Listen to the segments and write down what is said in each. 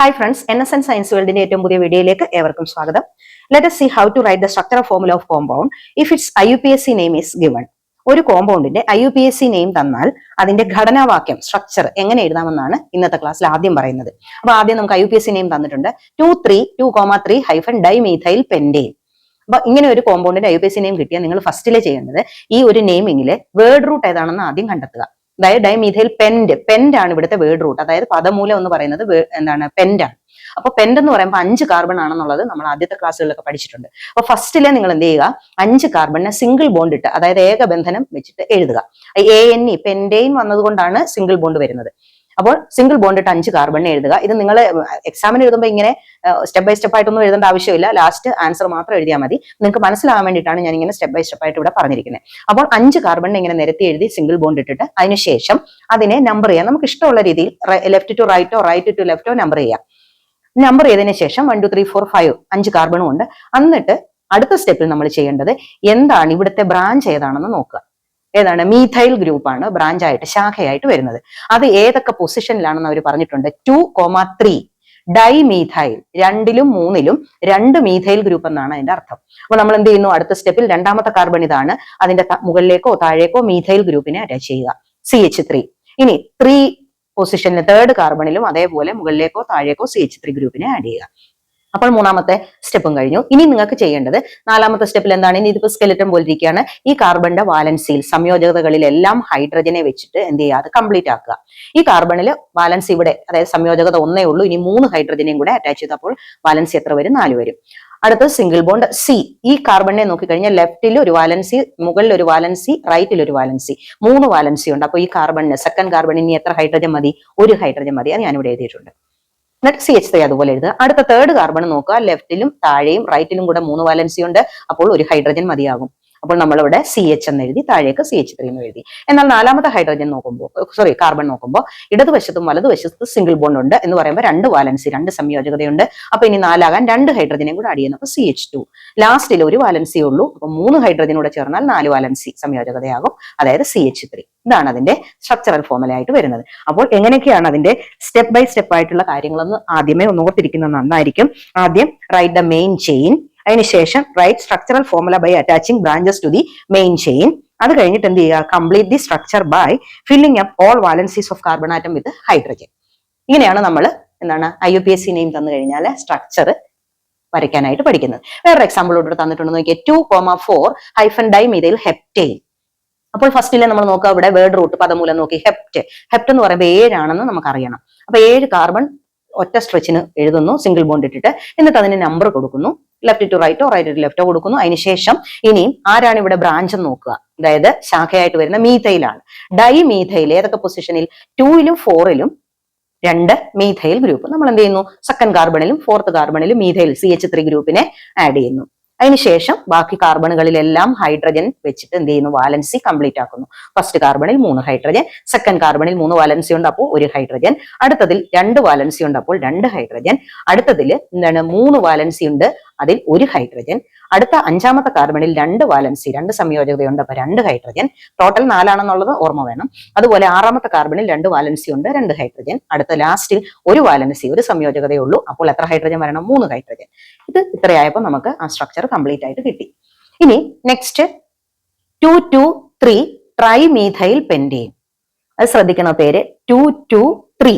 Hi friends N S N science വേൾഡിന്റെ ഏറ്റവും പുതിയ വീഡിയോയിലേക്ക് ഏവർക്കും സ്വാഗതം. Let see how to write the structure formula of compound if it's I U P S C name is given ഒരു കോമ്പൗണ്ടിന്റെ I U P S C name തന്നാൽ അതിന്റെ ഘടനാവാക്യം structure എങ്ങനെ എഴുതാമെന്നാണ് ഇന്നത്തെ ക്ലാസ്സിൽ ആദ്യം പറയുന്നത്. അപ്പൊ ആദ്യം നമുക്ക് I U P S C name തന്നിട്ടുണ്ട്. Two three two comma three hyphen dimethyl pentane അപ്പൊ ഇങ്ങനെ ഒരു കോമ്പൗണ്ടിന്റെ I U P S C name കിട്ടിയാൽ നിങ്ങൾ ഫസ്റ്റിലെ ചെയ്യേണ്ടത് ഈ ഒരു നെയിമിങ്ങിലെ വേർഡ് റൂട്ട് ഏതാണെന്ന് ആദ്യം കണ്ടെത്തുക. അതായത് ഡൈമീഥൈൽ പെൻഡ് പെൻഡ് ആണ് ഇവിടുത്തെ വേർഡ് റൂട്ട് അതായത് പദമൂലം എന്ന് പറയുന്നത് എന്താണ് ആണ്. അപ്പൊ പെൻഡ് എന്ന് പറയുമ്പോൾ അഞ്ച് കാർബൺ ആണെന്നുള്ളത് നമ്മൾ ആദ്യത്തെ ക്ലാസ്സുകളിലൊക്കെ പഠിച്ചിട്ടുണ്ട്. അപ്പൊ ഫസ്റ്റിലെ നിങ്ങൾ എന്ത് ചെയ്യുക? അഞ്ച് കാർബണിനെ സിംഗിൾ ബോണ്ട് ഇട്ട് അതായത് ഏകബന്ധനം വെച്ചിട്ട് എഴുതുക. എ എൻ ഇ പെൻഡെയിൻ വന്നതുകൊണ്ടാണ് സിംഗിൾ ബോണ്ട് വരുന്നത്. അപ്പോൾ സിംഗിൾ ബോണ്ടിട്ട് അഞ്ച് കാർബൺ എഴുതുക. ഇത് നിങ്ങൾ എക്സാമിന് എഴുതുമ്പോൾ ഇങ്ങനെ സ്റ്റെപ്പ് ബൈ സ്റ്റെപ്പ് ആയിട്ടൊന്നും എഴുതേണ്ട ആവശ്യമില്ല. ലാസ്റ്റ് ആൻസർ മാത്രം എഴുതിയാൽ മതി. നിങ്ങൾക്ക് മനസ്സിലാവാൻ വേണ്ടിയിട്ടാണ് ഞാൻ ഇങ്ങനെ സ്റ്റെപ്പ് ബൈ സ്റ്റെപ്പ് ആയിട്ട് ഇവിടെ പറഞ്ഞിരിക്കുന്നത്. അപ്പോൾ അഞ്ച് കാർബൺ ഇങ്ങനെ നിരത്തി എഴുതി സിംഗിൾ ബോണ്ട് ഇട്ടിട്ട് അതിനുശേഷം അതിനെ നമ്പർ ചെയ്യാം. നമുക്ക് ഇഷ്ടമുള്ള രീതിയിൽ ലെഫ്റ്റ് ടു റൈറ്റോ റൈറ്റ് ടു ലെഫ്റ്റോ നമ്പർ ചെയ്യാം. നമ്പർ ചെയ്തതിനു ശേഷം one two three four five അഞ്ച് കാർബണും ഉണ്ട് എന്നിട്ട് അടുത്ത സ്റ്റെപ്പിൽ നമ്മൾ ചെയ്യേണ്ടത് എന്താണ്? ഇവിടുത്തെ ബ്രാഞ്ച് ഏതാണെന്ന് നോക്കുക. ഏതാണ്? മീഥൈൽ ഗ്രൂപ്പാണ് ബ്രാഞ്ച് ആയിട്ട് ശാഖയായിട്ട് വരുന്നത്. അത് ഏതൊക്കെ പൊസിഷനിലാണെന്ന് അവർ പറഞ്ഞിട്ടുണ്ട്. Two comma three dye methyl രണ്ടിലും മൂന്നിലും രണ്ട് മീഥൈൽ ഗ്രൂപ്പ് എന്നാണ് അതിന്റെ അർത്ഥം. അപ്പൊ നമ്മൾ എന്ത് ചെയ്യുന്നു? അടുത്ത സ്റ്റെപ്പിൽ രണ്ടാമത്തെ കാർബൺ ഇതാണ്. അതിന്റെ മുകളിലേക്കോ താഴേക്കോ മീഥൈൽ ഗ്രൂപ്പിനെ അറ്റാച്ച് ചെയ്യുക. സി എച്ച് ത്രീ ഇനി ത്രീ പൊസിഷനിൽ തേർഡ് കാർബണിലും അതേപോലെ മുകളിലേക്കോ താഴേക്കോ സി എച്ച് ത്രീ ഗ്രൂപ്പിനെ ആഡ് ചെയ്യുക. അപ്പോൾ മൂന്നാമത്തെ സ്റ്റെപ്പും കഴിഞ്ഞു. ഇനി നിങ്ങൾക്ക് ചെയ്യേണ്ടത് നാലാമത്തെ സ്റ്റെപ്പിൽ എന്താണ്? ഇനി ഇതിപ്പോ സ്കെലിറ്റം പോലെ ഇരിക്കുകയാണ്. ഈ കാർബണിന്റെ വാലൻസിയിൽ സംയോജകതകളിലെല്ലാം ഹൈഡ്രജനെ വെച്ചിട്ട് എന്ത് ചെയ്യുക? അത് കംപ്ലീറ്റ് ആക്കുക. ഈ കാർബണിൽ വാലൻസ് ഇവിടെ അതായത് സംയോജകത ഒന്നേ ഉള്ളൂ. ഇനി മൂന്ന് ഹൈഡ്രജനെയും കൂടെ അറ്റാച്ച് ചെയ്തപ്പോൾ വാലൻസി എത്ര വരും? നാല് വരും. അടുത്ത സിംഗിൾ ബോണ്ട് സി ഈ കാർബണിനെ നോക്കിക്കഴിഞ്ഞാൽ ലെഫ്റ്റിൽ ഒരു വാലൻസി മുകളിൽ ഒരു വാലൻസി റൈറ്റിൽ ഒരു വാലൻസി മൂന്ന് വാലൻസി ഉണ്ട്. അപ്പോൾ ഈ കാർബണിന് സെക്കൻഡ് കാർബണിന് എത്ര ഹൈഡ്രജൻ മതി? ഒരു ഹൈഡ്രജൻ മതി. അത് ഞാനിവിടെ എഴുതിയിട്ടുണ്ട്. എന്നിട്ട് സി എച്ച് ത്രീ അതുപോലെ എഴുതുക. അടുത്ത തേർഡ് കാർബൺ നോക്കുക. ലെഫ്റ്റിലും താഴെയും റൈറ്റിലും കൂടെ മൂന്ന് വാലൻസി ഉണ്ട്. അപ്പോൾ ഒരു ഹൈഡ്രജൻ മതിയാകും. അപ്പോൾ നമ്മളിവിടെ സി എച്ച് എന്ന് എഴുതി താഴേക്ക് സി എച്ച് ത്രീ എന്ന് എഴുതി. എന്നാൽ നാലാമത്തെ ഹൈഡ്രജൻ നോക്കുമ്പോൾ സോറി കാർബൺ നോക്കുമ്പോൾ ഇടതുവശത്തും വലതുവശത്തും സിംഗിൾ ബോണ്ട് ഉണ്ട് എന്ന് പറയുമ്പോൾ രണ്ട് വാലൻസി രണ്ട് സംയോജകതയുണ്ട്. അപ്പൊ ഇനി നാലാകാൻ രണ്ട് ഹൈഡ്രജനെയും കൂടെ ചെയ്യുന്നു അപ്പൊ സി എച്ച് ടു ലാസ്റ്റിൽ ഒരു വാലൻസി ഉള്ളൂ. അപ്പൊ മൂന്ന് ഹൈഡ്രജൻ കൂടെ ചേർന്നാൽ നാല് വാലൻസി സംയോജകതയാകും. അതായത് സി എച്ച് ത്രീ ഇതാണ് അതിന്റെ സ്ട്രക്ചറൽ ഫോർമുല ആയിട്ട് വരുന്നത്. അപ്പോൾ എങ്ങനെയൊക്കെയാണ് അതിന്റെ സ്റ്റെപ്പ് ബൈ സ്റ്റെപ്പ് ആയിട്ടുള്ള കാര്യങ്ങളൊന്ന് ആദ്യമേ ഒന്ന് ഓർത്തിരിക്കുന്നത് നന്നായിരിക്കും. ആദ്യം റൈറ്റ് ദ മെയിൻ ചെയിൻ അതിനുശേഷം write structural formula by attaching branches to the main chain അത് കഴിഞ്ഞിട്ട് എന്ത് ചെയ്യുക? Complete the structure by filling up all valencies of carbon atom with hydrogen ഇങ്ങനെയാണ് നമ്മൾ എന്താണ് I U P S C name തന്നു കഴിഞ്ഞാൽ സ്ട്രക്ചർ വരയ്ക്കാനായിട്ട് പഠിക്കുന്നത്. വേറൊരു എക്സാമ്പിൾ ഇവിടെ തന്നിട്ടുണ്ട്. നോക്കിയാൽ two comma four hyphen dimethyl heptane അപ്പോൾ ഫസ്റ്റിലെ നമ്മൾ നോക്കുക ഇവിടെ വേർഡ് റൂട്ട് പദമൂലം നോക്കി ഹെപ്റ്റ് ഹെപ്റ്റ് എന്ന് പറയുമ്പോൾ ഏഴാണെന്ന് നമുക്കറിയണം. അപ്പൊ ഏഴ് കാർബൺ ഒറ്റ സ്ട്രെച്ചിന് എഴുതുന്നു സിംഗിൾ ബോണ്ട് ഇട്ടിട്ട്. എന്നിട്ട് അതിന് നമ്പർ കൊടുക്കുന്നു ലെഫ്റ്റ് ടു റൈറ്റോ റൈറ്റ് ടു ലെഫ്റ്റോ കൊടുക്കുന്നു. അതിനുശേഷം ഇനിയും ആരാണ് ഇവിടെ ബ്രാഞ്ച് നോക്കുക. അതായത് ശാഖയായിട്ട് വരുന്ന മീഥയിലാണ് ഡൈ മീഥൈൽ ഏതൊക്കെ പൊസിഷനിൽ ടൂയിലും ഫോറിലും രണ്ട് മീഥൈൽ ഗ്രൂപ്പ്. നമ്മൾ എന്ത് ചെയ്യുന്നു? സെക്കൻഡ് കാർബണിലും ഫോർത്ത് കാർബണിലും മീഥൈൽ സി എച്ച് ത്രീ ഗ്രൂപ്പിനെ ആഡ് ചെയ്യുന്നു. അതിനുശേഷം ബാക്കി കാർബണുകളിലെല്ലാം ഹൈഡ്രജൻ വെച്ചിട്ട് എന്ത് ചെയ്യുന്നു? വാലൻസി കംപ്ലീറ്റ് ആക്കുന്നു. ഫസ്റ്റ് കാർബണിൽ മൂന്ന് ഹൈഡ്രജൻ സെക്കൻഡ് കാർബണിൽ മൂന്ന് വാലൻസി ഉണ്ട് അപ്പോൾ ഒരു ഹൈഡ്രജൻ അടുത്തതിൽ രണ്ട് വാലൻസി ഉണ്ട് അപ്പോൾ രണ്ട് ഹൈഡ്രജൻ അടുത്തതിൽ എന്താണ് മൂന്ന് വാലൻസി ഉണ്ട് അതിൽ ഒരു ഹൈഡ്രജൻ അടുത്ത അഞ്ചാമത്തെ കാർബണിൽ രണ്ട് വാലൻസി രണ്ട് സംയോജകതയുണ്ട് അപ്പൊ രണ്ട് ഹൈഡ്രജൻ. ടോട്ടൽ നാലാണെന്നുള്ളത് ഓർമ്മ വേണം. അതുപോലെ ആറാമത്തെ കാർബണിൽ രണ്ട് വാലൻസി ഉണ്ട് രണ്ട് ഹൈഡ്രജൻ. അടുത്ത ലാസ്റ്റിൽ ഒരു വാലൻസി ഒരു സംയോജകതയുള്ളൂ അപ്പോൾ എത്ര ഹൈഡ്രജൻ വരണം? മൂന്ന് ഹൈഡ്രജൻ. ഇത് ഇത്രയായപ്പോൾ നമുക്ക് ആ സ്ട്രക്ചർ കംപ്ലീറ്റ് ആയിട്ട് കിട്ടി. ഇനി next two two three trimethyl pentane അത് ശ്രദ്ധിക്കണ പേര് ടു ടു ത്രീ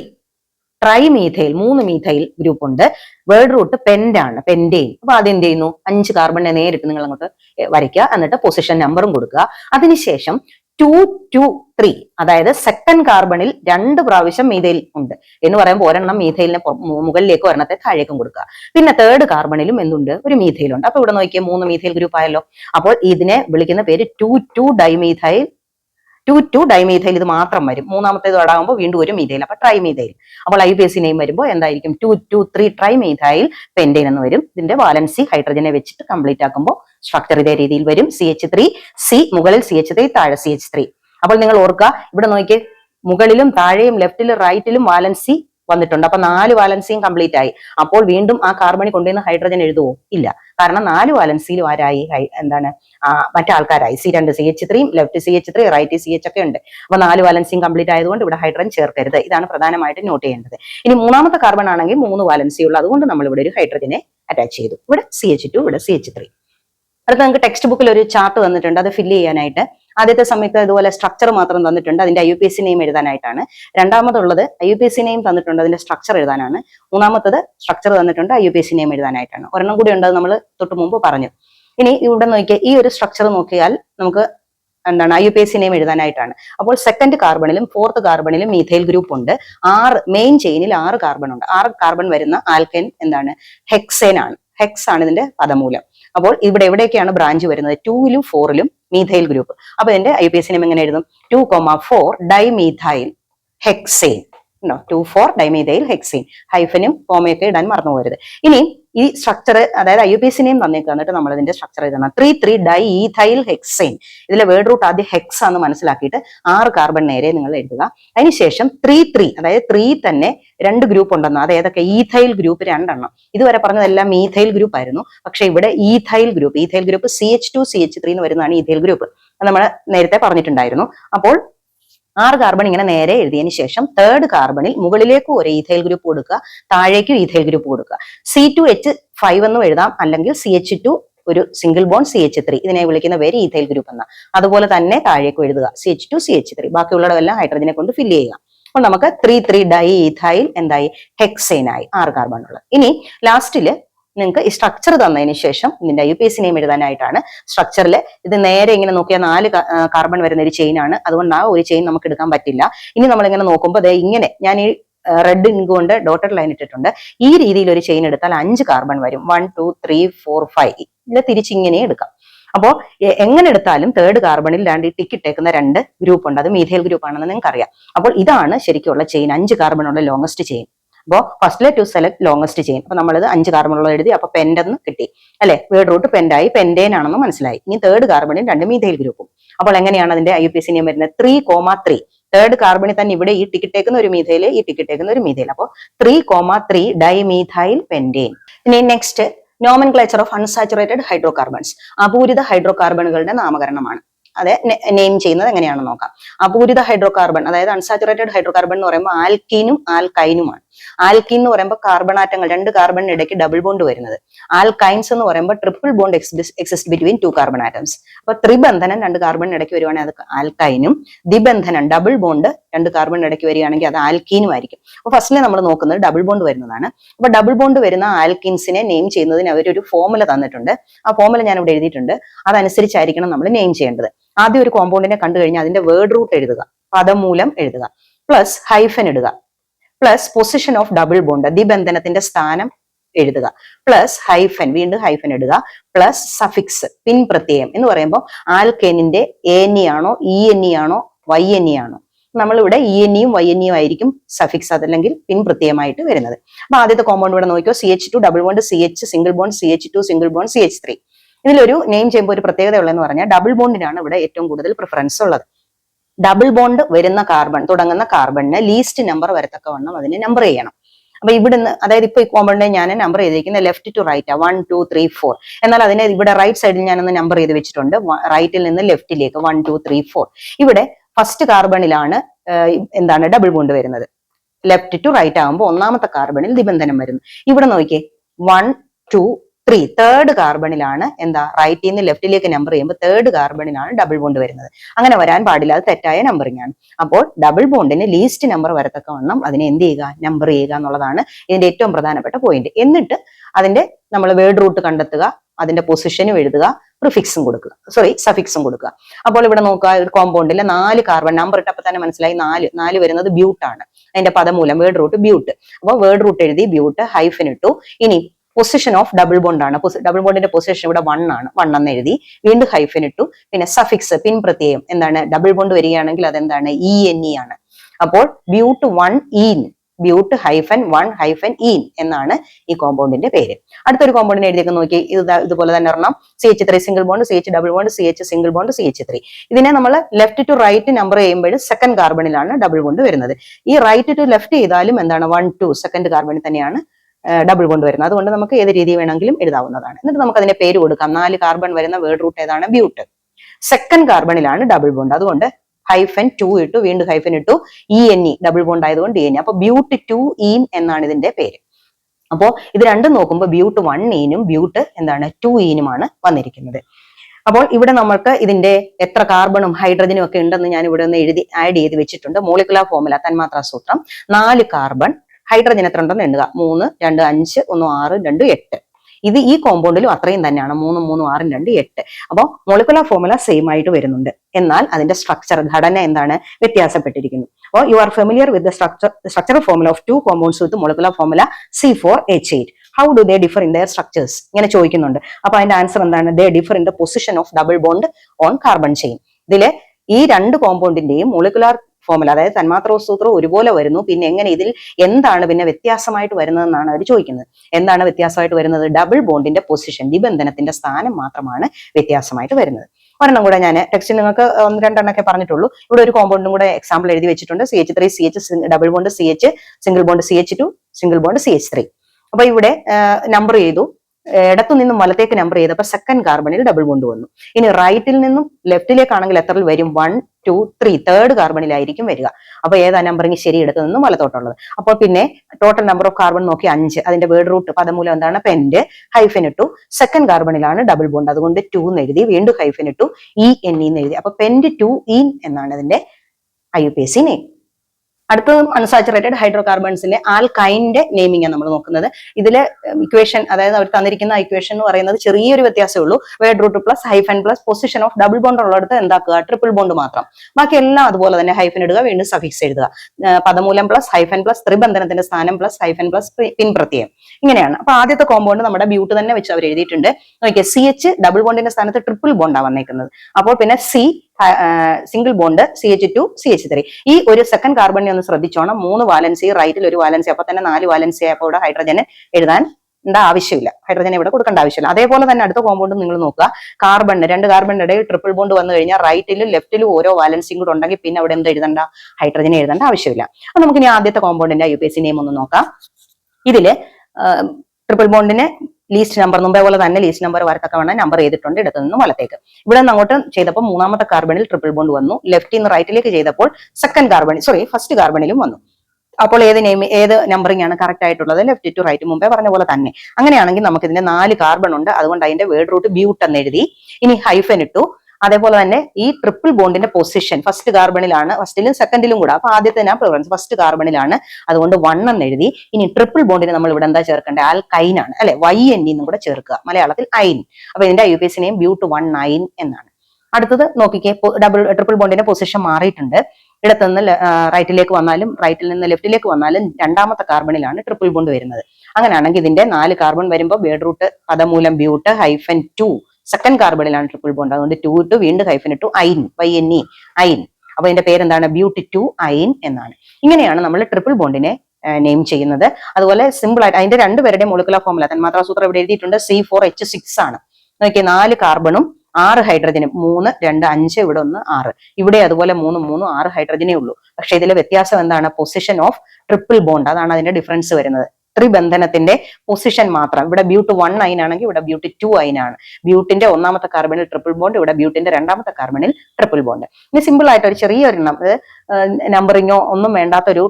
ട്രൈമീഥൈൽ മൂന്ന് മീഥൈൽ ഗ്രൂപ്പ് ഉണ്ട്. വേർഡ് റൂട്ട് പെന്റ് ആണ് പെൻഡെയിൻ അപ്പൊ അത് എന്ത് ചെയ്യുന്നു? അഞ്ച് കാർബണിനെ നേരിട്ട് നിങ്ങൾ അങ്ങോട്ട് വരയ്ക്കുക. എന്നിട്ട് പൊസിഷൻ നമ്പറും കൊടുക്കുക. അതിനുശേഷം ടു ടു ത്രീ അതായത് സെക്കൻഡ് കാർബണിൽ രണ്ട് പ്രാവശ്യം മീഥൈൽ ഉണ്ട്. എന്ന് പറയുമ്പോൾ ഒരെണ്ണം മീഥൈലിനെ മുകളിലേക്ക് ഒരെണ്ണത്തെ താഴേക്കും കൊടുക്കുക. പിന്നെ തേർഡ് കാർബണിലും എന്തുണ്ട്? ഒരു മീഥൈൽ ഉണ്ട്. അപ്പൊ ഇവിടെ നോക്കിയാൽ മൂന്ന് മീഥൈൽ ഗ്രൂപ്പ് ആയല്ലോ. അപ്പോൾ ഇതിനെ വിളിക്കുന്ന പേര് two two dimethyl two two dimethyl ഇത് മാത്രം വരും. മൂന്നാമത്തേത് അടാകുമ്പോൾ വീണ്ടും ഒരു മീഥൈൽ അപ്പൊ ട്രൈമീഥൈൽ അപ്പോൾ ഐ പി നെയിം വരുമ്പോൾ എന്തായിരിക്കും? Two two three trimethyl pentane എന്ന് വരും. ഇതിന്റെ വാലൻസി ഹൈഡ്രജനെ വെച്ചിട്ട് കംപ്ലീറ്റ് ആക്കുമ്പോൾ സ്ട്രക്ചർ ഇതേ രീതിയിൽ വരും. സി എച്ച് ത്രീ സി മുകളിൽ സി എച്ച് ത്രീ താഴെ സി എച്ച് ത്രീ അപ്പോൾ നിങ്ങൾ ഓർക്കുക ഇവിടെ നോക്കിയേ മുകളിലും താഴെയും ലെഫ്റ്റിലും റൈറ്റിലും വാലൻസി വന്നിട്ടുണ്ട്. അപ്പൊ നാല് വാലൻസിയും കംപ്ലീറ്റ് ആയി. അപ്പോൾ വീണ്ടും ആ കാർബണി കൊണ്ടുവന്ന് ഹൈഡ്രജൻ എഴുതുവോ? ഇല്ല. കാരണം നാല് വാലൻസിയിലും ആരായി? എന്താണ്? ആ, മറ്റേ ആൾക്കാരായി. സി രണ്ട് സി എച്ച് ത്രീയും left C H three right C H ഒക്കെ ഉണ്ട്. അപ്പൊ നാല് വാലൻസിയും കംപ്ലീറ്റ് ആയതുകൊണ്ട് ഇവിടെ ഹൈഡ്രജൻ ചേർക്കരുത്. ഇതാണ് പ്രധാനമായിട്ട് നോട്ട് ചെയ്യേണ്ടത്. ഇനി മൂന്നാമത്തെ കാർബൺ ആണെങ്കിൽ മൂന്ന് വാലൻസി ഉള്ളൂ. അതുകൊണ്ട് നമ്മൾ ഇവിടെ ഒരു ഹൈഡ്രജനെ അറ്റാച്ച് ചെയ്തു. ഇവിടെ സി എച്ച് ടു ഇവിടെ സി എച്ച് ത്രീ അടുത്ത നമുക്ക് ടെക്സ്റ്റ് ബുക്കിൽ ഒരു ചാർട്ട് വന്നിട്ടുണ്ട്. അത് ഫില്ല് ചെയ്യാനായിട്ട്. ആദ്യത്തെ സമയത്ത് ഇതുപോലെ സ്ട്രക്ചർ മാത്രം തന്നിട്ടുണ്ട്. അതിന്റെ I U P S C name എഴുതാനായിട്ടാണ്. രണ്ടാമതുള്ളത് I U P S C name തന്നിട്ടുണ്ട്. അതിന്റെ സ്ട്രക്ചർ എഴുതാനാണ്. മൂന്നാമത്തത് സ്ട്രക്ചർ തന്നിട്ടുണ്ട് I U P S C name എഴുതാനായിട്ടാണ്. ഒരെണ്ണം കൂടി ഉണ്ട് നമ്മൾ തൊട്ട് മുമ്പ് പറഞ്ഞു. ഇനി ഇവിടെ നോക്കിയാൽ ഈ ഒരു സ്ട്രക്ചർ നോക്കിയാൽ നമുക്ക് എന്താണ് I U P S C name എഴുതാനായിട്ടാണ്. അപ്പോൾ സെക്കൻഡ് കാർബണിലും ഫോർത്ത് കാർബണിലും മീഥൈൽ ഗ്രൂപ്പ് ഉണ്ട്. ആറ് മെയിൻ ചെയിനിൽ ആറ് കാർബൺ ഉണ്ട്. ആറ് കാർബൺ വരുന്ന ആൽക്കൈൻ എന്താണ്? ഹെക്സേൻ ആണ്. ഹെക്സ് ആണ് ഇതിന്റെ പദമൂലം. അപ്പോൾ ഇവിടെ എവിടെയൊക്കെയാണ് ബ്രാഞ്ച് വരുന്നത്? ടൂവിലും ഫോറിലും മീഥൈൽ ഗ്രൂപ്പ് അപ്പൊ എന്റെ ഐ പി എസ് എങ്ങനെ എഴുതും? Two comma four dimethyl hexane ഉണ്ടോ ടു ഫോർ ഡൈമീതയിൽ ഹെക്സീൻ ഹൈഫനും കോമയൊക്കെ ഇടാൻ മറന്നു പോകരുത് ഇനി ഈ സ്ട്രക്ചർ അതായത് ഐ യു പി സിനെയും നെയിം തന്നേക്ക് നമ്മൾ ഇതിന്റെ സ്ട്രക്ചർ എഴുതണം. Three three dye ethyl hexyne ഇതിലെ വേർഡ് റൂട്ട് ആദ്യം ഹെക്സ് ആണെന്ന് മനസ്സിലാക്കിയിട്ട് ആറ് കാർബൺ നേരെ നിങ്ങൾ എഴുതുക. അതിനുശേഷം ത്രീ ത്രീ അതായത് ത്രീ തന്നെ രണ്ട് ഗ്രൂപ്പ് ഉണ്ടെന്ന്. അത് ഏതൊക്കെ? ഈഥൈൽ ഗ്രൂപ്പ് രണ്ടെണ്ണം. ഇതുവരെ പറഞ്ഞതെല്ലാം മീഥൈൽ ഗ്രൂപ്പ് ആയിരുന്നു. പക്ഷെ ഇവിടെ ethyl group ethyl group C H two C H three എന്ന് വരുന്നതാണ് ഈഥൈൽ ഗ്രൂപ്പ് നമ്മൾ നേരത്തെ പറഞ്ഞിട്ടുണ്ടായിരുന്നു. അപ്പോൾ ആറ് കാർബൺ ഇങ്ങനെ നേരെ എഴുതിയതിന് ശേഷം തേർഡ് കാർബണിൽ മുകളിലേക്കും ഒരു ഈഥൈൽ ഗ്രൂപ്പ് കൊടുക്കുക താഴേക്കും ഈഥൈൽ ഗ്രൂപ്പ് കൊടുക്കുക. സി ടു എച്ച് ഫൈവ് എന്നും എഴുതാം. അല്ലെങ്കിൽ സി എച്ച് ടു ഒരു single bond C H three ഇതിനെ വിളിക്കുന്ന പേര് ഈഥൈൽ ഗ്രൂപ്പ് എന്ന. അതുപോലെ തന്നെ താഴേക്ക് എഴുതുക. C H two C H three ബാക്കിയുള്ളതെല്ലാം ഹൈഡ്രജനെ കൊണ്ട് ഫില്ല് ചെയ്യുക. അപ്പോൾ നമുക്ക് ത്രീ ത്രീ ഡൈ ഈഥൈൽ എന്തായി ഹെക്സൈനായി ആറ് കാർബൺ ഉള്ളത്. ഇനി ലാസ്റ്റിൽ നിങ്ങൾക്ക് ഈ സ്ട്രക്ചർ തന്നതിന് ശേഷം ഇതിന്റെ യു പി എസ് നെയിം എഴുതാനായിട്ടാണ് സ്ട്രക്ചറിൽ ഇത് നേരെ ഇങ്ങനെ നോക്കിയാൽ നാല് കാർബൺ വരുന്ന ഒരു ചെയിൻ ആണ്. അതുകൊണ്ട് ആ ഒരു ചെയിൻ നമുക്ക് എടുക്കാൻ പറ്റില്ല. ഇനി നമ്മൾ ഇങ്ങനെ നോക്കുമ്പോൾ ദേ ഇങ്ങനെ ഞാൻ ഈ റെഡ് ഇങ്ക് കൊണ്ട് ഡോട്ടഡ് ലൈൻ ഇട്ടിട്ടുണ്ട്. ഈ രീതിയിൽ ഒരു ചെയിൻ എടുത്താൽ അഞ്ച് കാർബൺ വരും. One two three four five ഇതിൽ തിരിച്ചിങ്ങനെ എടുക്കാം. അപ്പോൾ എങ്ങനെ എടുത്താലും തേർഡ് കാർബണിൽ രണ്ട് ടിക്ക് ഇട്ടേക്കുന്ന രണ്ട് ഗ്രൂപ്പ് ഉണ്ട്. അത് മീഥേൽ ഗ്രൂപ്പ് ആണെന്ന് നിങ്ങൾക്ക് അറിയാം അപ്പോൾ ഇതാണ് ശരിക്കുള്ള ചെയിൻ അഞ്ച് കാർബണുള്ള ഉള്ള ലോങ്സ്റ്റ് ചെയിൻ അപ്പോൾ ഫസ്റ്റിലെ ടു സെലക്ട് ലോങ്സ്റ്റ് ചെയിൻ അപ്പൊ നമ്മളിത് അഞ്ച് കാർബണുള്ള എഴുതി അപ്പൊ പെൻഡെന്ന് കിട്ടി. അല്ലെ? വേർഡ് റൂട്ട് പെൻഡായി പെൻഡേൻ ആണെന്ന് മനസ്സിലായി. ഇനി തേർഡ് കാർബണിൽ രണ്ട് മീഥൈൽ ഗ്രൂപ്പും അപ്പോൾ എങ്ങനെയാണ് അതിന്റെ I U P C name വരുന്നത് ത്രീ കോമ ത്രീ തേർഡ് കാർബണിൽ തന്നെ ഇവിടെ ഈ ടിക്കറ്റ് ടേക്കുന്ന ഒരു മീഥൈൽ ഈ ടിക്കറ്റ് ടേക്കുന്ന ഒരു മീഥൈൽ അപ്പോൾ three comma three dimethyl pentane ഇനി next nomenclature of unsaturated hydrocarbons അപൂരിത ഹൈഡ്രോ കാർബണുകളുടെ നാമകരണമാണ്. അതെ നെയിം ചെയ്യുന്നത് എങ്ങനെയാണെന്ന് നോക്കാം. അപൂരിത ഹൈഡ്രോ കാർബൺ അതായത് അൺസാച്ചുറേറ്റഡ് ഹൈഡ്രോ കാർബൺ എന്ന് പറയുമ്പോൾ ആൽക്കീനും ആൽക്കൈനുമാണ് ആൽക്കീൻ എന്ന് പറയുമ്പോൾ കാർബൺ ആറ്റങ്ങൾ രണ്ട് കാർബണിന് ഇടയ്ക്ക് ഡബിൾ ബോണ്ട് വരുന്നത്. ആൽക്കൈൻസ് എന്ന് പറയുമ്പോൾ triple bond exist between two carbon atoms അപ്പൊ ത്രിബന്ധനം രണ്ട് കാർബണിന് ഇടയ്ക്ക് വരുവാണെങ്കിൽ അത് ആൽക്കൈനും ദ്വിബന്ധനം ഡബിൾ ബോണ്ട് രണ്ട് കാർബണിന് ഇടയ്ക്ക് വരികയാണെങ്കിൽ അത് ആൽക്കീനും ആയിരിക്കും അപ്പൊ ഫസ്റ്റിൽ നമ്മൾ നോക്കുന്നത് ഡബിൾ ബോണ്ട് വരുന്നതാണ്. അപ്പൊ ഡബിൾ ബോണ്ട് വരുന്ന ആൽക്കിൻസിനെ നെയിം ചെയ്യുന്നതിന് അവരൊരു ഫോമുല തന്നിട്ടുണ്ട്. ആ ഫോമുല ഞാൻ ഇവിടെ എഴുതിയിട്ടുണ്ട്. അതനുസരിച്ചായിരിക്കണം നമ്മൾ നെയിം ചെയ്യേണ്ടത്. ആദ്യം ഒരു കോമ്പൗണ്ടിനെ കണ്ടു കഴിഞ്ഞാൽ അതിന്റെ വേർഡ് റൂട്ട് എഴുതുക. പദം മൂലം എഴുതുക. പ്ലസ് ഹൈഫൻ ഇടുക. Plus position of double bond ദിബന്ധനത്തിന്റെ സ്ഥാനം എഴുതുക. പ്ലസ് ഹൈഫൻ വീണ്ടും ഹൈഫൻ ഇടുക. പ്ലസ് സഫിക്സ് പിൻ പ്രത്യയം എന്ന് പറയുമ്പോൾ ആൽക്കേനിന്റെ എ എൻ ഇ ആണോ ഇ എൻ ഇ ആണോ വൈ എൻ ഇ ആണോ. നമ്മളിവിടെ ഇ എൻ ഇയും വൈ എൻ ഇയും ആയിരിക്കും സഫിക്സ് അതല്ലെങ്കിൽ പിൻ പ്രത്യയമായിട്ട് വരുന്നത്. അപ്പൊ ആദ്യത്തെ കോമ്പൗണ്ട് ഇവിടെ നോക്കിയോ C H two double bond C H single bond C H two single bond C H three ഇതിലൊരു നെയിം ചെയ്യുമ്പോൾ ഒരു പ്രത്യേകത ഉള്ളതെന്ന് പറഞ്ഞാൽ ഡബിൾ ബോണ്ടിനാണ് ഇവിടെ ഏറ്റവും കൂടുതൽ പ്രിഫറൻസ് ഉള്ളത്. ഡബിൾ ബോണ്ട് വരുന്ന കാർബൺ തുടങ്ങുന്ന കാർബണിന് ലീസ്റ്റ് നമ്പർ വരത്തക്കവണ്ണം അതിനെ നമ്പർ ചെയ്യണം. അപ്പൊ ഇവിടുന്ന് അതായത് ഇപ്പൊ ഈ കോമ്പൗണ്ടിനെ ഞാൻ നമ്പർ ചെയ്തിരിക്കുന്നത് left to right one two three four എന്നാൽ അതിനെ ഇവിടെ റൈറ്റ് സൈഡിൽ ഞാനൊന്ന് നമ്പർ ചെയ്ത് വെച്ചിട്ടുണ്ട്. റൈറ്റിൽ നിന്ന് ലെഫ്റ്റിലേക്ക് വൺ ടു ത്രീ ഫോർ ഇവിടെ ഫസ്റ്റ് കാർബണിലാണ് എന്താണ് ഡബിൾ ബോണ്ട് വരുന്നത്. ലെഫ്റ്റ് ടു റൈറ്റ് ആകുമ്പോൾ ഒന്നാമത്തെ കാർബണിൽ നിബന്ധനം വരുന്നു. ഇവിടെ നോക്കിയേ വൺ ടു ത്രീ തേർഡ് കാർബണിലാണ് എന്താ റൈറ്റിൽ നിന്ന് ലെഫ്റ്റിലേക്ക് നമ്പർ ചെയ്യുമ്പോൾ തേർഡ് കാർബണിലാണ് ഡബിൾ ബോണ്ട് വരുന്നത്. അങ്ങനെ വരാൻ പാടില്ല അത് തെറ്റായ നമ്പറിംഗ് ആണ്. അപ്പോൾ ഡബിൾ ബോണ്ടിന് ലീസ്റ്റ് നമ്പർ വരത്തക്കവണ്ണം അതിനെ എന്ത് ചെയ്യുക നമ്പർ ചെയ്യുക എന്നുള്ളതാണ് ഇതിന്റെ ഏറ്റവും പ്രധാനപ്പെട്ട പോയിന്റ് എന്നിട്ട് അതിന്റെ നമ്മൾ വേർഡ് റൂട്ട് കണ്ടെത്തുക അതിന്റെ പൊസിഷനും എഴുതുക പ്രിഫിക്സും കൊടുക്കുക. സോറി സഫിക്സും കൊടുക്കുക. അപ്പോൾ ഇവിടെ നോക്കുക ഒരു കോമ്പൗണ്ടിൽ നാല് കാർബൺ നമ്പർ ഇട്ടപ്പോൾ തന്നെ മനസ്സിലായി നാല് നാല് വരുന്നത് ബ്യൂട്ടാണ് അതിന്റെ പദമൂലം വേർഡ് റൂട്ട് ബ്യൂട്ട് അപ്പോൾ വേർഡ് റൂട്ട് എഴുതി ബ്യൂട്ട് ഹൈഫൻ ഇട്ടു. ഇനി പൊസിഷൻ ഓഫ് ഡബിൾ ബോണ്ട് ആണ്. ഡബിൾ ബോണ്ടിന്റെ പൊസിഷൻ ഇവിടെ വൺ ആണ്. വൺ എന്ന് എഴുതി. വീണ്ടും ഹൈഫൻ ഇട്ടു. പിന്നെ സഫിക്സ് പിൻ പ്രത്യയം. എന്താണ്? ഡബിൾ ബോണ്ട് വരികയാണെങ്കിൽ അതെന്താണ്? ഇ എൻ ഇ ആണ്. അപ്പോൾ but one ene but hyphen one hyphen ene എന്നാണ് ഈ കോമ്പൗണ്ടിന്റെ പേര്. അടുത്തൊരു കോമ്പൗണ്ടിനെ എഴുതിയൊക്കെ നോക്കി. ഇത് ഇതുപോലെ തന്നെ ഒരെണ്ണം C H three single bond C H double bond C H single bond C H three ഇതിനെ നമ്മൾ ലെഫ്റ്റ് ടു റൈറ്റ് നമ്പർ ചെയ്യുമ്പോൾ സെക്കൻഡ് കാർബണിലാണ് ഡബിൾ ബോണ്ട് വരുന്നത്. ഈ റൈറ്റ് ടു ലെഫ്റ്റ് ചെയ്താലും എന്താണ്? വൺ ടു സെക്കൻഡ് കാർബണിൽ തന്നെയാണ് ഡബിൾ ബോണ്ട് വരുന്നത്. അതുകൊണ്ട് നമുക്ക് ഏത് രീതി വേണമെങ്കിലും എഴുതാവുന്നതാണ്. എന്നിട്ട് നമുക്ക് അതിന്റെ പേര് കൊടുക്കാം. നാല് കാർബൺ വരുന്ന വേർഡ് റൂട്ട് ഏതാണ്? ബ്യൂട്ട് സെക്കൻഡ് കാർബണിലാണ് ഡബിൾ ബോണ്ട് അതുകൊണ്ട് ഹൈഫൻ ടു ഇട്ടു വീണ്ടും ഹൈഫൻ ഇട്ടു. E N E double bond ആയതുകൊണ്ട് ഇ എൻ അപ്പൊ ബ്യൂട്ട് ടു ഈൻ എന്നാണ് ഇതിന്റെ പേര്. അപ്പോ ഇത് രണ്ടും നോക്കുമ്പോൾ ബ്യൂട്ട് വൺ ഇനും ബ്യൂട്ട് എന്താണ്? ടു ഈനുമാണ് വന്നിരിക്കുന്നത്. അപ്പോൾ ഇവിടെ നമ്മൾക്ക് ഇതിന്റെ എത്ര കാർബണും ഹൈഡ്രജനും ഒക്കെ ഉണ്ടെന്ന് ഞാൻ ഇവിടെ ഒന്ന് എഴുതി ആഡ് ചെയ്ത് വെച്ചിട്ടുണ്ട്. മോളിക്കുലാർ ഫോമുല തന്മാത്രാ സൂത്രം. നാല് കാർബൺ ഹൈഡ്രജൻ എത്ര ഉണ്ടെന്ന് എണ്ണുക. മൂന്ന് രണ്ട് അഞ്ച് ഒന്ന് ആറ് രണ്ട് എട്ട്. ഇത് ഈ കോമ്പൗണ്ടിലും അത്രയും തന്നെയാണ്. മൂന്ന് മൂന്ന് ആറും രണ്ട് എട്ട്. അപ്പോൾ മോളിക്കുലർ ഫോർമുല സെയിം ആയിട്ട് വരുന്നുണ്ട്. എന്നാൽ അതിന്റെ സ്ട്രക്ചർ ഘടന എന്താണ്? വ്യത്യാസപ്പെട്ടിരിക്കുന്നു. അപ്പോൾ you are familiar with the structure structure formula of two compounds with molecular formula C four H eight how do they differ in their structures ഇങ്ങനെ ചോദിക്കുന്നുണ്ട്. അപ്പൊ അതിന്റെ ആൻസർ എന്താണ്? They differ in the position of double bond on carbon chain ഇതിലെ ഈ രണ്ട് കോമ്പൗണ്ടിന്റെയും molecular formula അതായത് തന്മാത്ര സൂത്രം ഒരുപോലെ വരുന്നു. പിന്നെ എങ്ങനെ ഇതിൽ എന്താണ് പിന്നെ വ്യത്യാസമായിട്ട് വരുന്നതെന്നാണ് അവർ ചോദിക്കുന്നത്. എന്താണ് വ്യത്യാസമായിട്ട് വരുന്നത്? ഡബിൾ ബോണ്ടിന്റെ പൊസിഷൻ നിബന്ധനത്തിന്റെ സ്ഥാനം മാത്രമാണ് വ്യത്യാസമായിട്ട് വരുന്നത്. ഒരെണ്ണം കൂടെ ഞാൻ ടെക്സ്റ്റ് നിങ്ങൾക്ക് ഒന്ന് രണ്ടെണ്ണൊക്കെ പറഞ്ഞിട്ടുള്ളൂ. ഇവിടെ ഒരു കോമ്പൗണ്ടും കൂടെ എക്സാമ്പിൾ എഴുതി വെച്ചിട്ടുണ്ട്. C H three C H double bond C H single bond C H two single bond C H three അപ്പൊ ഇവിടെ നമ്പർ ചെയ്തു. ഇടത്തു നിന്നും വലത്തേക്ക് നമ്പർ ചെയ്തപ്പോൾ സെക്കൻഡ് കാർബണിൽ ഡബിൾ ബോണ്ട് വന്നു. ഇനി റൈറ്റിൽ നിന്നും ലെഫ്റ്റിലേക്കാണെങ്കിൽ എത്രയിൽ വരും? വൺ ടു ത്രീ തേർഡ് കാർബണിലായിരിക്കും വരിക. അപ്പൊ ഏതാ നമ്പറിങ് ശരി ഇടത്തു നിന്നും വലത്തോട്ടുള്ളത്? അപ്പോൾ പിന്നെ ടോട്ടൽ നമ്പർ ഓഫ് കാർബൺ നോക്കി അഞ്ച്. അതിന്റെ വേർഡ് റൂട്ട് പദമൂലം എന്താണ്? പെന്റ് ഹൈഫൻ ഇട്ടു. സെക്കൻഡ് കാർബണിലാണ് ഡബിൾ ബോണ്ട് അതുകൊണ്ട് ടു എന്ന് എഴുതി. വീണ്ടും ഹൈഫൻ ഇട്ടു. ഇ എൻ ഇന്ന് എഴുതി. അപ്പൊ പെന്റ് ടു ഇൻ എന്നാണ് അതിന്റെ I U P S C name അടുത്തത് അൺസാച്ചുറേറ്റഡ് ഹൈഡ്രോ കാർബൺസിലെ ആൽക്കൈന്റെ ആണ് നമ്മൾ നോക്കുന്നത്. ഇതിലെ ഇക്വേഷൻ അതായത് അവർ തന്നിരിക്കുന്ന ഇക്വേഷൻ എന്ന് പറയുന്നത് ചെറിയൊരു വ്യത്യാസമേ ഉള്ളൂ. Word root plus hyphen plus position of double bond ഉള്ളിടത്ത് എന്താക്കുക? ട്രിപ്പിൾ ബോണ്ട് മാത്രം. ബാക്കി എല്ലാം അതുപോലെ തന്നെ ഹൈഫൻ ഇടുക വീണ്ടും സഫിക്സ് എഴുതുക. പദമൂലം പ്ലസ് ഹൈഫൻ പ്ലസ് ത്രിബന്ധനത്തിന്റെ സ്ഥാനം പ്ലസ് ഹൈഫൻ പ്ലസ് പിൻ പ്രത്യയം ഇങ്ങനെയാണ്. അപ്പൊ ആദ്യത്തെ കോമ്പൗണ്ട് നമ്മുടെ ബ്യൂട്ട് തന്നെ വെച്ച് അവർ എഴുതിയിട്ടുണ്ട്. നോക്കിയാൽ സി എച്ച് ഡബിൾ ബോണ്ടിന്റെ സ്ഥാനത്ത് ട്രിപ്പിൾ ബോണ്ടാണ് വന്നേക്കുന്നത്. അപ്പോൾ പിന്നെ C single bond C H two C H three ഈ ഒരു സെക്കൻഡ് കാർബണിനെ ഒന്ന് ശ്രദ്ധിച്ചോണം. മൂന്ന് വാലൻസി റൈറ്റിൽ ഒരു വാലൻസി അപ്പൊ തന്നെ നാല് വാലൻസി ആയപ്പോൾ ഇവിടെ ഹൈഡ്രജന് എഴുതാൻ ആവശ്യമില്ല. ഹൈഡ്രജൻ ഇവിടെ കൊടുക്കേണ്ട ആവശ്യമില്ല. അതേപോലെ തന്നെ അടുത്ത കോമ്പൗണ്ടും നിങ്ങൾ നോക്കുക. കാർബൺ രണ്ട് കാർബണിന്റെ ഇടയിൽ ട്രിപ്പിൾ ബോണ്ട് വന്നു കഴിഞ്ഞാൽ റൈറ്റിലും ലെഫ്റ്റിലും ഓരോ വാലൻസിയും കൂടെ ഉണ്ടെങ്കിൽ പിന്നെ അവിടെ എന്ത് എഴുതണ്ട? ഹൈഡ്രജൻ എഴുതേണ്ട ആവശ്യമില്ല. അപ്പൊ നമുക്ക് ഇനി ആദ്യത്തെ കോമ്പൗണ്ടിന്റെ യു പി എസ് നെയിം ഒന്ന് നോക്കാം. ഇതിൽ ട്രിപ്പിൾ ബോണ്ടിന് ലീസ്റ്റ് നമ്പർ മുമ്പേ പോലെ തന്നെ ലീസ്റ്റ് നമ്പർ വരത്തക്ക വേണം നമ്പർ ചെയ്തിട്ടുണ്ട് ഇടത്തു നിന്ന് വലത്തേക്ക്. ഇവിടെ നിന്ന് അങ്ങോട്ട് ചെയ്തപ്പോൾ മൂന്നാമത്തെ കാർബണിൽ ട്രിപ്പിൾ ബോണ്ട് വന്നു. ലെഫ്റ്റിൽ നിന്ന് റൈറ്റിലേക്ക് ചെയ്തപ്പോൾ സെക്കൻഡ് കാർബണിൽ സോറി ഫസ്റ്റ് കാർബണിലും വന്നു. അപ്പോൾ ഏത് നെയിം ഏത് നമ്പറിംഗ് ആണ് കറക്റ്റ് ആയിട്ടുള്ളത്? ലെഫ്റ്റ് ടു റൈറ്റ് മുമ്പേ പറഞ്ഞ പോലെ തന്നെ. അങ്ങനെയാണെങ്കിൽ നമുക്ക് ഇതിന്റെ നാല് കാർബൺ ഉണ്ട്. അതുകൊണ്ട് അതിന്റെ വേർഡ് റൂട്ട് ബ്യൂട്ട് എന്ന് എഴുതി. ഇനി ഹൈഫൻ ഇട്ടു. അതേപോലെ തന്നെ ഈ ട്രിപ്പിൾ ബോണ്ടിന്റെ പൊസിഷൻ ഫസ്റ്റ് കാർബണിലാണ് ഫസ്റ്റിലും സെക്കൻഡിലും കൂടെ. അപ്പൊ ആദ്യത്തെ ഞാൻ പ്രിഫറൻസ് ഫസ്റ്റ് കാർബണിലാണ് അതുകൊണ്ട് വൺ എന്ന് എഴുതി. ഇനി ട്രിപ്പിൾ ബോണ്ടിന് നമ്മൾ ഇവിടെ എന്താ ചേർക്കേണ്ടത്? ആൽക്കൈൻ ആണ്. അല്ലെ? വൈ എൻ എന്നും കൂടെ ചേർക്കുക. മലയാളത്തിൽ ഐൻ അപ്പൊ ഇതിന്റെ U P S but one yne എന്നാണ്. അടുത്തത് നോക്കിക്കേ. ഡബിൾ ട്രിപ്പിൾ ബോണ്ടിന്റെ പൊസിഷൻ മാറിയിട്ടുണ്ട്. ഇടത്തു നിന്ന് റൈറ്റിലേക്ക് വന്നാലും റൈറ്റിൽ നിന്ന് ലെഫ്റ്റിലേക്ക് വന്നാലും രണ്ടാമത്തെ കാർബണിലാണ് ട്രിപ്പിൾ ബോണ്ട് വരുന്നത്. അങ്ങനെയാണെങ്കിൽ ഇതിന്റെ നാല് കാർബൺ വരുമ്പോൾ ബേഡ് റൂട്ട് പദമൂലം ബ്യൂട്ട് ഹൈഫൻ ടു സെക്കൻഡ് കാർബണിലാണ് ട്രിപ്പിൾ ബോണ്ട് അതുകൊണ്ട് ടു ടു വീണ്ടും hyphen two yne Y N E yne അപ്പൊ ഇതിന്റെ പേരെന്താണ്? ബ്യൂട്ടി ടു ഐൻ എന്നാണ്. ഇങ്ങനെയാണ് നമ്മൾ ട്രിപ്പിൾ ബോണ്ടിനെ നെയിം ചെയ്യുന്നത്. അതുപോലെ സിമ്പിൾ ആയിട്ട് അതിന്റെ രണ്ടുപേരുടെയും മോളിക്കുലർ ഫോമുല തന്മാത്രാ സൂത്രം ഇവിടെ എഴുതിയിട്ടുണ്ട് സി ഫോർ എച്ച് സിക്സ് ആണ്. നോക്കിയാൽ നാല് കാർബണും ആറ് ഹൈഡ്രജനും മൂന്ന് രണ്ട് അഞ്ച് ഇവിടെ ഒന്ന് ആറ്. ഇവിടെ അതുപോലെ മൂന്ന് മൂന്ന് ആറ് ഹൈഡ്രജനേ ഉള്ളൂ. പക്ഷെ ഇതിലെ വ്യത്യാസം എന്താണ്? പൊസിഷൻ ഓഫ് ട്രിപ്പിൾ ബോണ്ട് അതാണ് അതിന്റെ ഡിഫറൻസ് വരുന്നത്. ത്രിബന്ധനത്തിന്റെ പൊസിഷൻ മാത്രം. ഇവിടെ ബ്യൂട്ട് വൺ അയിൻ ആണെങ്കിൽ ഇവിടെ ബ്യൂട്ട് ടു അയിൻ ആണ്. ബ്യൂട്ടിന്റെ ഒന്നാമത്തെ കാർബണിൽ ട്രിപ്പിൾ ബോണ്ട് ഇവിടെ ബ്യൂട്ടിന്റെ രണ്ടാമത്തെ കാർബണിൽ ട്രിപ്പിൾ ബോണ്ട് ഇനി സിമ്പിൾ ആയിട്ട് ഒരു ചെറിയൊരു നമ്പറിങ്ങോ ഒന്നും വേണ്ടാത്ത ഒരു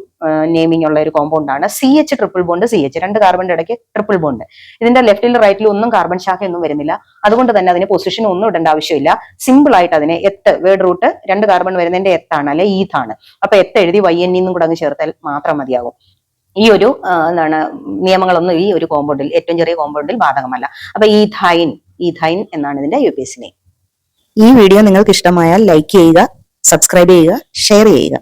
നെയിമിംഗ് ഉള്ള ഒരു കോമ്പൗണ്ട് ആണ്. C H triple bond C H രണ്ട് കാർബണിന്റെ ഇടയ്ക്ക് ട്രിപ്പിൾ ബോണ്ട് ഇതിന്റെ ലെഫ്റ്റിലും റൈറ്റിലും ഒന്നും കാർബൺ ശാഖയൊന്നും വരുന്നില്ല. അതുകൊണ്ട് തന്നെ അതിന് പൊസിഷൻ ഒന്നും ഇടേണ്ട ആവശ്യമില്ല. സിമ്പിൾ ആയിട്ട് അതിനെ എത്ത് വേർഡ് റൂട്ട് രണ്ട് കാർബൺ വരുന്നതിന്റെ എത്താണ് അല്ലെ ഈഥാണ് അപ്പൊ എത്ത് എഴുതി വൈ എൻ എന്നും കൂടെ അങ്ങ് ചേർത്താൽ മാത്രം മതിയാകും. ഈ ഒരു എന്താണ് നിയമങ്ങളൊന്നും ഈ ഒരു കോമ്പൗണ്ടിൽ ഏറ്റവും ചെറിയ കോമ്പൗണ്ടിൽ ബാധകമല്ല. അപ്പൊ ഈ ധൈൻ ഈ ഈഥൈൻ എന്നാണ് ഇതിന്റെ യു പി എസ് നെയിം ഈ വീഡിയോ നിങ്ങൾക്ക് ഇഷ്ടമായാൽ ലൈക്ക് ചെയ്യുക സബ്സ്ക്രൈബ് ചെയ്യുക ഷെയർ ചെയ്യുക.